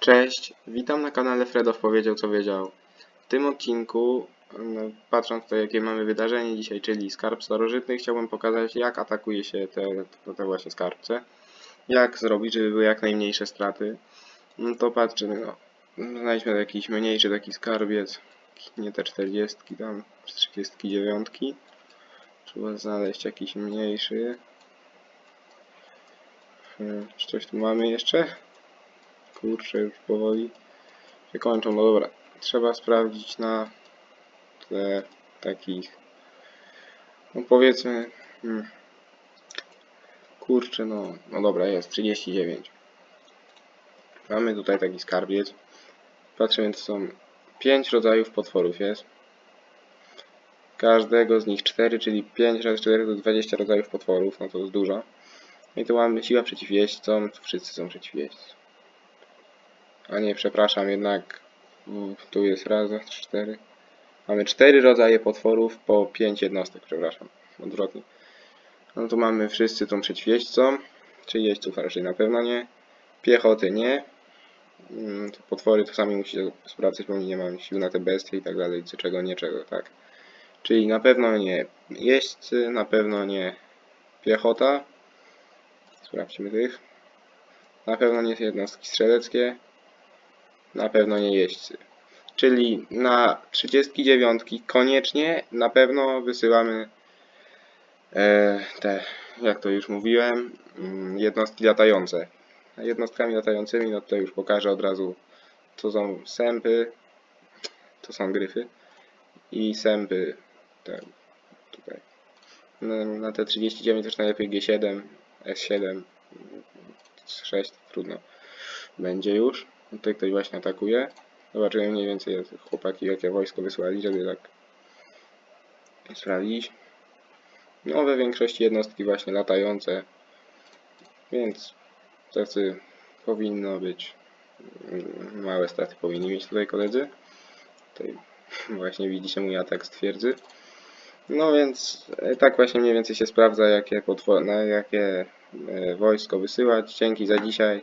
Cześć, witam na kanale Fredow powiedział co wiedział. W tym odcinku, patrząc to jakie mamy wydarzenie dzisiaj, czyli skarb starożytny, chciałbym pokazać jak atakuje się te, te, właśnie skarbce. Jak zrobić, żeby były jak najmniejsze straty. No to patrzymy, no. Znajdźmy jakiś mniejszy taki skarbiec. Nie te 40 tam, 39. Trzeba znaleźć jakiś mniejszy. Hmm, Czy coś tu mamy jeszcze? Kurczę, już powoli się kończą. No dobra, trzeba sprawdzić na tle takich, no powiedzmy, hmm, kurczę, no, no dobra, jest 39. Mamy tutaj taki skarbiec. Patrzymy, to są 5 rodzajów potworów jest. Każdego z nich 4, czyli 5 razy 4 to 20 rodzajów potworów, no to jest dużo. I tu mamy siła przeciw jeźdźcom, wszyscy są przeciw. A nie, przepraszam, jednak tu jest raz, cztery. Mamy cztery rodzaje potworów po pięć jednostek, przepraszam, odwrotnie. No tu mamy wszyscy tą przeciwjeźdźcą, czyli jeźdźców raczej na pewno nie. Piechoty nie. Mm, Potwory to sami musicie sprawdzać, bo nie mam sił na te bestie i tak dalej, co czego nie czego, tak. Czyli na pewno nie jeźdźcy, na pewno nie piechota. Sprawdźmy tych. Na pewno nie jednostki strzeleckie. Na pewno nie jeźdźcy. Czyli na 39 koniecznie na pewno wysyłamy e, te, jak to już mówiłem, mm, jednostki latające. Jednostkami latającymi, no to już pokażę od razu, to są sępy, to są gryfy i sępy te, tutaj. Na, na te 39 też najlepiej G7, S7, 6, trudno będzie już. Tutaj ktoś właśnie atakuje. Zobaczymy mniej więcej chłopaki jakie wojsko wysłali, żeby tak sprawdzić. No we większości jednostki właśnie latające, więc tacy powinno być małe straty powinni mieć tutaj koledzy. Tutaj właśnie widzicie mój atak z. No więc e, tak właśnie mniej więcej się sprawdza jakie na jakie e, wojsko wysyłać. Dzięki za dzisiaj